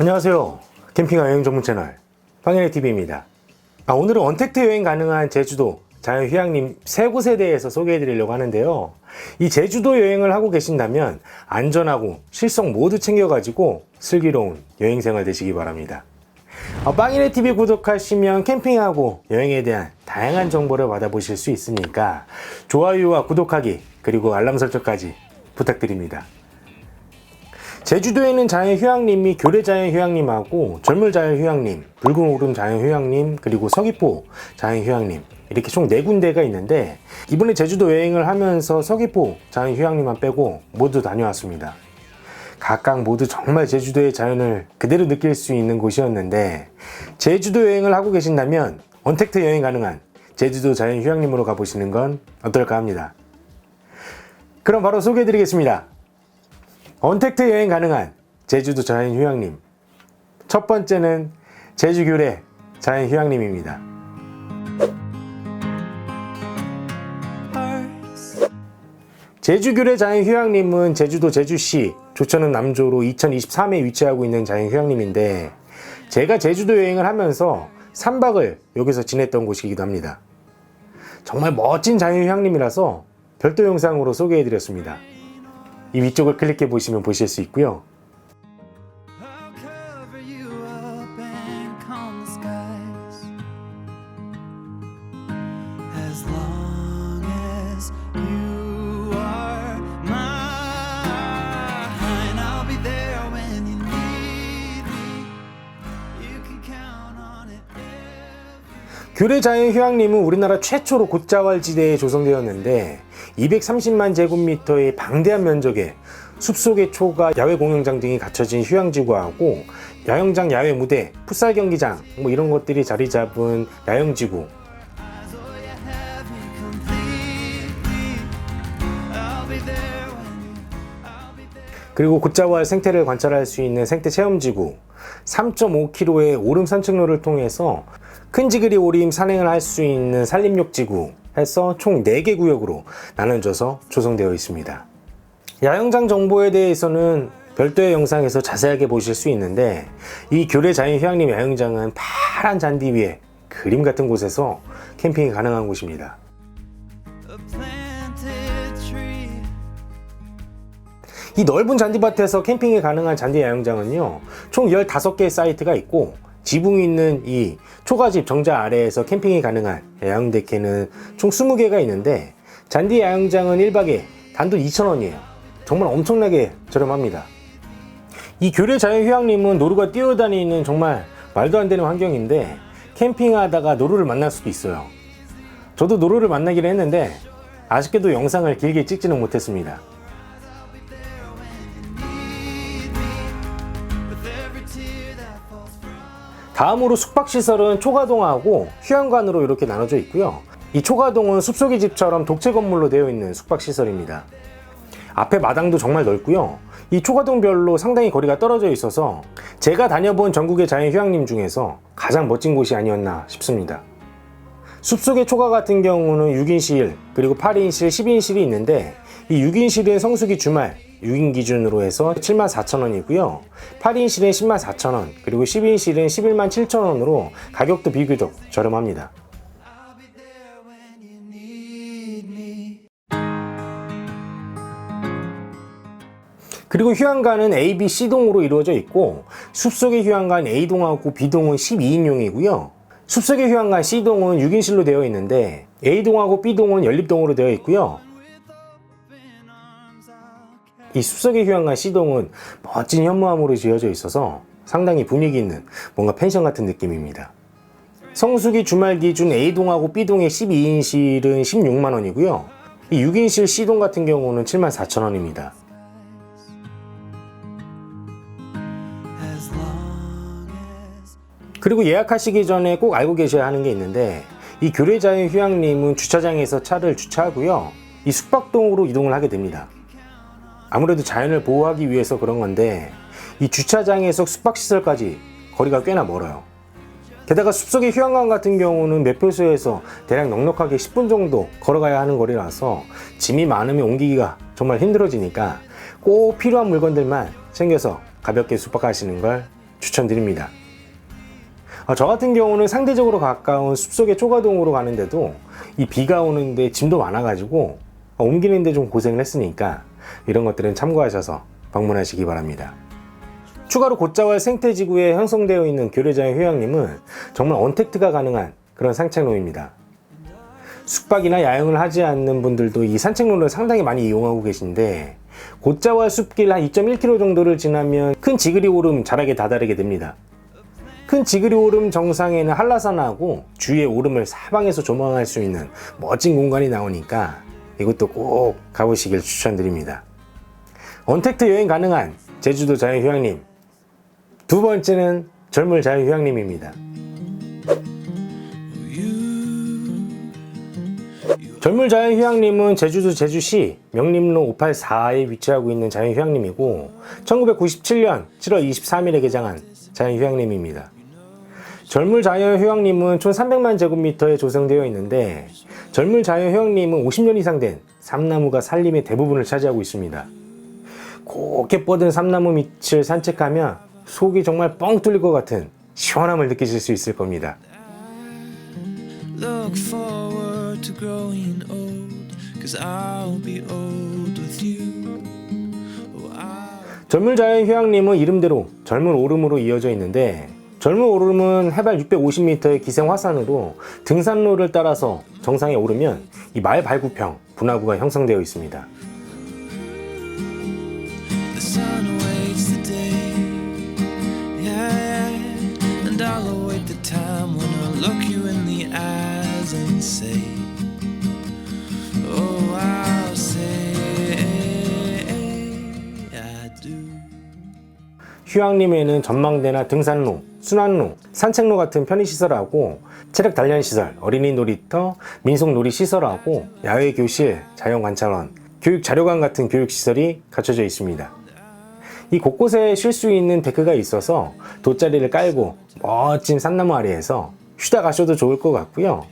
안녕하세요. 캠핑과 여행 전문 채널 방현의 TV입니다. 아, 오늘은 언택트 여행 가능한 제주도 자연휴양림 세 곳에 대해서 소개해 드리려고 하는데요. 이 제주도 여행을 하고 계신다면 안전하고 실속 모두 챙겨가지고 슬기로운 여행 생활 되시기 바랍니다. 어, 빵이네 TV 구독하시면 캠핑하고 여행에 대한 다양한 정보를 받아보실 수 있으니까 좋아요와 구독하기 그리고 알람 설정까지 부탁드립니다. 제주도에는 자연휴양림이 교래 자연휴양림하고 절물자연휴양림, 붉은 오름 자연휴양림, 그리고 서귀포 자연휴양림 이렇게 총 네 군데가 있는데 이번에 제주도 여행을 하면서 서귀포 자연휴양림만 빼고 모두 다녀왔습니다. 각각 모두 정말 제주도의 자연을 그대로 느낄 수 있는 곳이었는데 제주도 여행을 하고 계신다면 언택트 여행 가능한 제주도 자연 휴양림으로 가보시는 건 어떨까 합니다. 그럼 바로 소개해드리겠습니다. 언택트 여행 가능한 제주도 자연 휴양림. 첫 번째는 제주교래 자연 휴양림입니다. 제주교래 자연 휴양림은 제주도 제주시 조천은 남조로 2023에 위치하고 있는 자연 휴양림인데 제가 제주도 여행을 하면서 3박을 여기서 지냈던 곳이기도 합니다. 정말 멋진 자연휴양림이라서 별도 영상으로 소개해드렸습니다. 이 위쪽을 클릭해 보시면 보실 수 있고요. 규례 자연 휴양림은 우리나라 최초로 곶자왈지대에 조성되었는데 230만 제곱미터의 방대한 면적에 숲속의 초가 야외 공연장 등이 갖춰진 휴양지구하고 야영장 야외 무대, 풋살 경기장 뭐 이런 것들이 자리 잡은 야영지구. 그리고 곶자왈 생태를 관찰할 수 있는 생태 체험지구 3.5km의 오름 산책로를 통해서 큰 지그리 오림 산행을 할 수 있는 산림욕지구 해서 총 4개 구역으로 나눠져서 조성되어 있습니다. 야영장 정보에 대해서는 별도의 영상에서 자세하게 보실 수 있는데 이 교래 자연 휴양림 야영장은 파란 잔디 위에 그림 같은 곳에서 캠핑이 가능한 곳입니다. 이 넓은 잔디밭에서 캠핑이 가능한 잔디 야영장은요, 총 15개의 사이트가 있고, 지붕이 있는 이 초가집 정자 아래에서 캠핑이 가능한 야영 데케는 총 20개가 있는데, 잔디 야영장은 1박에 단돈 2,000원이에요. 정말 엄청나게 저렴합니다. 이 교래 자연휴양림은 노루가 뛰어다니는 정말 말도 안 되는 환경인데, 캠핑하다가 노루를 만날 수도 있어요. 저도 노루를 만나기로 했는데, 아쉽게도 영상을 길게 찍지는 못했습니다. 다음으로 숙박시설은 초가동하고 휴양관으로 이렇게 나눠져 있고요. 이 초가동은 숲속의 집처럼 독채 건물로 되어 있는 숙박시설입니다. 앞에 마당도 정말 넓고요. 이 초가동별로 상당히 거리가 떨어져 있어서 제가 다녀본 전국의 자연 휴양림 중에서 가장 멋진 곳이 아니었나 싶습니다. 숲속의 초가 같은 경우는 6인실 그리고 8인실, 10인실이 있는데 이 6인실은 성수기 주말 6인 기준으로 해서 74,000원이고요. 8인실은 104,000원 그리고 10인실은 11만 7천원으로 가격도 비교적 저렴합니다. 그리고 휴양관은 A, B, C동으로 이루어져 있고 숲속의 휴양관 A동하고 B동은 12인용이고요. 숲속의 휴양관 C동은 6인실로 되어 있는데 A동하고 B동은 연립동으로 되어 있고요. 이 숲속의 휴양관 C동은 멋진 현무암으로 지어져 있어서 상당히 분위기 있는 뭔가 펜션 같은 느낌입니다. 성수기 주말 기준 A동하고 B동의 12인실은 16만원이고요. 이 6인실 C동 같은 경우는 74,000원입니다. as long as 그리고 예약하시기 전에 꼭 알고 계셔야 하는 게 있는데 이 교래자의 휴양림은 주차장에서 차를 주차하고요. 이 숙박동으로 이동을 하게 됩니다. 아무래도 자연을 보호하기 위해서 그런 건데 이 주차장에서 숙박시설까지 거리가 꽤나 멀어요. 게다가 숲속의 휴양강 같은 경우는 매표소에서 대략 넉넉하게 10분 정도 걸어가야 하는 거리라서 짐이 많으면 옮기기가 정말 힘들어지니까 꼭 필요한 물건들만 챙겨서 가볍게 숙박하시는 걸 추천드립니다. 어, 저 같은 경우는 상대적으로 가까운 숲속의 초가동으로 가는데도 이 비가 오는데 짐도 많아가지고 어, 옮기는데 좀 고생을 했으니까 이런 것들은 참고하셔서 방문하시기 바랍니다. 추가로 곧자왈 생태지구에 형성되어 있는 교류자의 휴양림은 정말 언택트가 가능한 그런 산책로입니다. 숙박이나 야영을 하지 않는 분들도 이 산책로를 상당히 많이 이용하고 계신데 곧자왈 숲길 한 2.1km 정도를 지나면 큰 지그리 오름 자락에 다다르게 됩니다. 큰 지그리 오름 정상에는 한라산하고 주위의 오름을 사방에서 조망할 수 있는 멋진 공간이 나오니까 이것도 꼭 가보시길 추천드립니다. 언택트 여행 가능한 제주도 자연휴양림 두 번째는 젊을 자연휴양림입니다. 젊을 자연휴양림은 제주도 제주시 명림로 584에 위치하고 있는 자연휴양림이고 1997년 7월 23일에 개장한 자연휴양림입니다. 젊을 자연 휴양림은 총 300만 제곱미터에 조성되어 있는데 젊을 자연 휴양림은 50년 이상 된 삼나무가 산림의 대부분을 차지하고 있습니다. 곱게 뻗은 삼나무 밑을 산책하면 속이 정말 뻥 뚫릴 것 같은 시원함을 느끼실 수 있을 겁니다. Oh, 젊을 자연 휴양림은 이름대로 젊은 오름으로 이어져 있는데 젊은 오름은 해발 650m의 기생 화산으로 등산로를 따라서 정상에 오르면 이 마을 발구평 분화구가 형성되어 있습니다. 휴양림에는 전망대나 등산로, 순환로, 산책로 같은 편의시설하고 체력 단련 시설, 어린이 놀이터, 민속 놀이 시설하고 야외 교실, 자연 관찰원, 교육 자료관 같은 교육 시설이 갖춰져 있습니다. 이 곳곳에 쉴 수 있는 데크가 있어서 돗자리를 깔고 멋진 산나무 아래에서 쉬다 가셔도 좋을 것 같고요.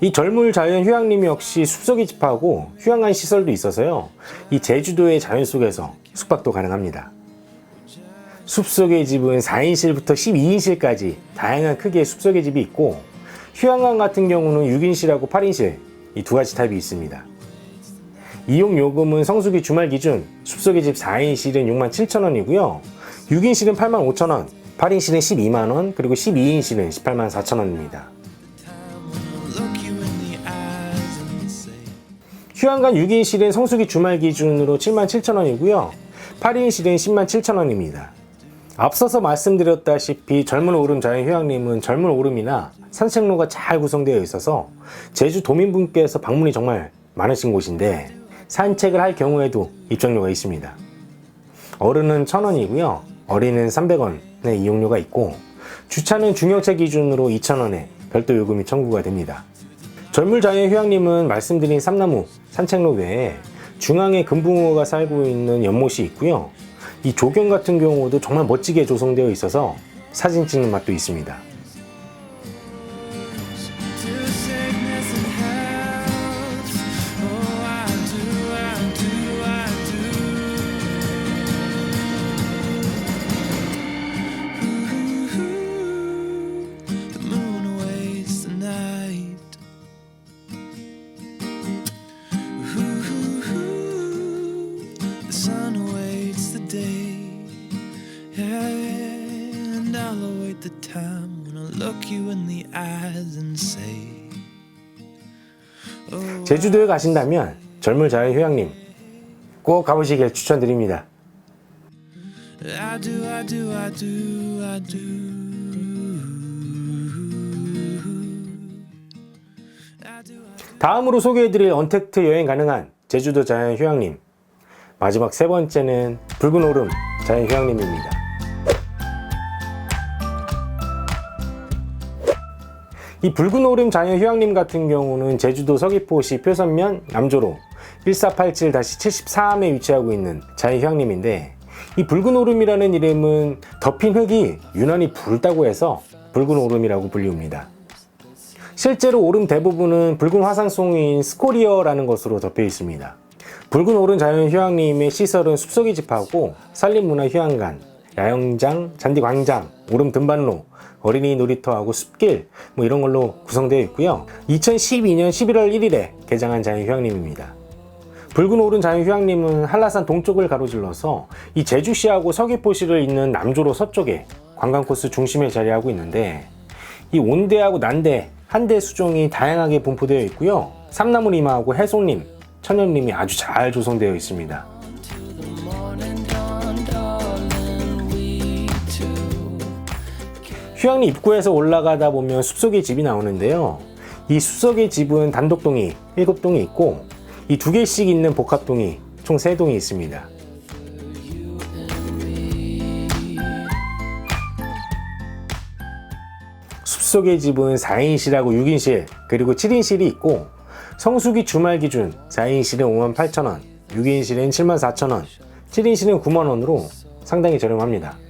이 젊을 자연 휴양림 역시 숲속에 집하고 휴양한 시설도 있어서요. 이 제주도의 자연 속에서 숙박도 가능합니다. 숲속의 집은 4인실부터 12인실까지 다양한 크기의 숲속의 집이 있고 휴양관 같은 경우는 6인실하고 8인실 이 두 가지 타입이 있습니다. 이용 요금은 성수기 주말 기준 숲속의 집 4인실은 67,000원이고요. 6인실은 85,000원, 8인실은 12만 원, 그리고 12인실은 18만 4천 원입니다. I'll look you in the eyes and say, 휴양관 6인실은 성수기 주말 기준으로 77,000원이고요. 8인실은 10만 7천 원입니다. 앞서서 말씀드렸다시피 젊은 오름 자연휴양림은 젊은 오름이나 산책로가 잘 구성되어 있어서 제주 도민분께서 방문이 정말 많으신 곳인데 산책을 할 경우에도 입장료가 있습니다. 어른은 1,000원이고요. 어린은 300원의 이용료가 있고 주차는 중형차 기준으로 2,000원에 별도 요금이 청구가 됩니다. 젊을 자연휴양림은 말씀드린 삼나무 산책로 외에 중앙에 금붕어가 살고 있는 연못이 있고요. 이 조경 같은 경우도 정말 멋지게 조성되어 있어서 사진 찍는 맛도 있습니다. 제주도에 가신다면 젊을 자연휴양림 꼭 가보시길 추천드립니다. I do, I do, I do, I do. I do, I 다음으로 소개해드릴 언택트 여행 가능한 제주도 자연 휴양림 마지막 세 번째는 붉은 오름 자연 휴양림입니다. 이 붉은 오름 자연 휴양림 같은 경우는 제주도 서귀포시 표선면 남조로 1487-73에 위치하고 있는 자연 휴양림인데 이 붉은 오름이라는 이름은 덮인 흙이 유난히 붉다고 해서 붉은 오름이라고 불리웁니다. 실제로 오름 대부분은 붉은 화산송인 스코리어라는 것으로 덮여 있습니다. 붉은 오름 자연 휴양림의 시설은 숲속이 집하고 산림문화 휴양관, 야영장, 잔디광장, 오름 등반로, 어린이 놀이터하고 숲길 뭐 이런 걸로 구성되어 있고요. 2012년 11월 1일에 개장한 자연휴양림입니다. 붉은 오른 자연휴양림은 한라산 동쪽을 가로질러서 이 제주시하고 서귀포시를 잇는 남조로 서쪽에 관광 코스 중심에 자리하고 있는데 이 온대하고 난대, 한대 수종이 다양하게 분포되어 있고요. 삼나무림하고 해손림, 천연림이 아주 잘 조성되어 있습니다. 휴양림 입구에서 올라가다 보면 숲속의 집이 나오는데요. 이 숲속의 집은 단독동이 7동이 있고 이 두 개씩 있는 복합동이 총 3동이 있습니다. 숲속의 집은 4인실하고 6인실 그리고 7인실이 있고 성수기 주말 기준 4인실은 58,000원, 6인실은 74,000원, 7인실은 9만원으로 상당히 저렴합니다.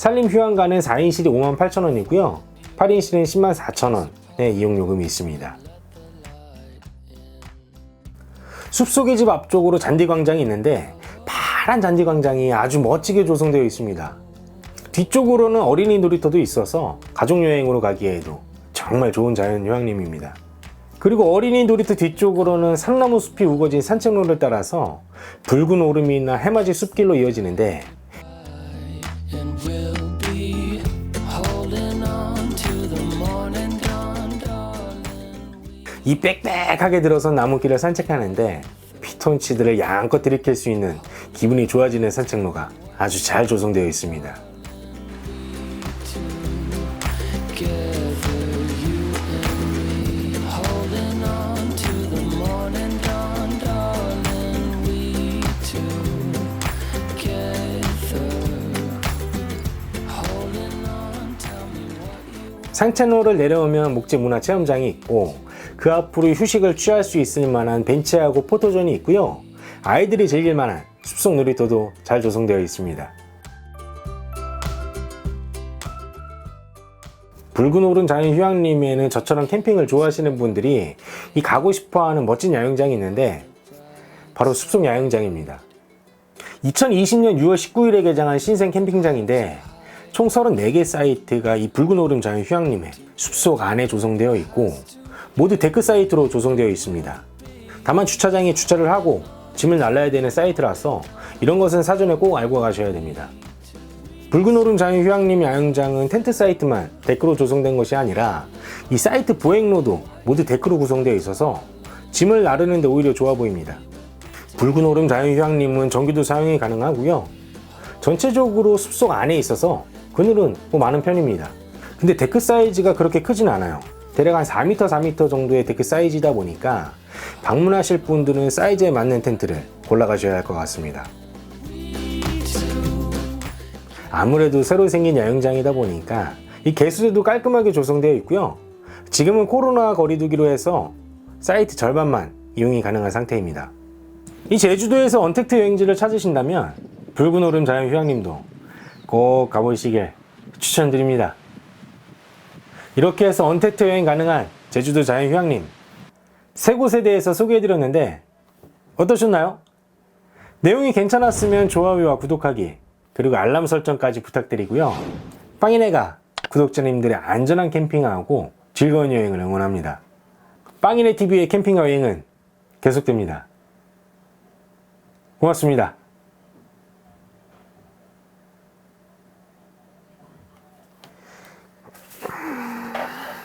산림 휴양가는 4인실이 58,000원이고요. 8인실은 104,000원의 이용요금이 있습니다. 숲속의 집 앞쪽으로 잔디광장이 있는데 파란 잔디광장이 아주 멋지게 조성되어 있습니다. 뒤쪽으로는 어린이 놀이터도 있어서 가족여행으로 가기에도 정말 좋은 자연휴양림입니다. 그리고 어린이 놀이터 뒤쪽으로는 상나무 숲이 우거진 산책로를 따라서 붉은 오름이나 해맞이 숲길로 이어지는데 이 빽빽하게 들어선 나무길을 산책하는데 피톤치드를 양껏 들이킬 수 있는 기분이 좋아지는 산책로가 아주 잘 조성되어 있습니다. 산책로를 내려오면 목재 문화 체험장이 있고 그 앞으로 휴식을 취할 수 있을 만한 벤치하고 포토존이 있고요. 아이들이 즐길 만한 숲속 놀이터도 잘 조성되어 있습니다. 붉은 오른 자연 휴양림에는 저처럼 캠핑을 좋아하시는 분들이 이 가고 싶어 하는 멋진 야영장이 있는데 바로 숲속 야영장입니다. 2020년 6월 19일에 개장한 신생 캠핑장인데 총 34개 사이트가 이 붉은 오름 자연 휴양림의 숲속 안에 조성되어 있고 모두 데크 사이트로 조성되어 있습니다. 다만 주차장에 주차를 하고 짐을 날라야 되는 사이트라서 이런 것은 사전에 꼭 알고 가셔야 됩니다. 붉은 오름 자연 휴양림 야영장은 텐트 사이트만 데크로 조성된 것이 아니라 이 사이트 보행로도 모두 데크로 구성되어 있어서 짐을 나르는데 오히려 좋아 보입니다. 붉은 오름 자연 휴양림은 전기도 사용이 가능하고요. 전체적으로 숲속 안에 있어서 그늘은 뭐 많은 편입니다. 근데 데크 사이즈가 그렇게 크진 않아요. 대략 한 4m, 4m 정도의 데크 사이즈다 보니까 방문하실 분들은 사이즈에 맞는 텐트를 골라가셔야 할 것 같습니다. 아무래도 새로 생긴 야영장이다 보니까 이 개수대도 깔끔하게 조성되어 있고요. 지금은 코로나 거리두기로 해서 사이트 절반만 이용이 가능한 상태입니다. 이 제주도에서 언택트 여행지를 찾으신다면 붉은 오름 자연 휴양림도 꼭 가보시길 추천드립니다. 이렇게 해서 언택트 여행 가능한 제주도 자연휴양림 세 곳에 대해서 소개해드렸는데 어떠셨나요? 내용이 괜찮았으면 좋아요와 구독하기 그리고 알람 설정까지 부탁드리고요. 빵이네가 구독자님들의 안전한 캠핑하고 즐거운 여행을 응원합니다. 빵이네 TV의 캠핑 여행은 계속됩니다. 고맙습니다.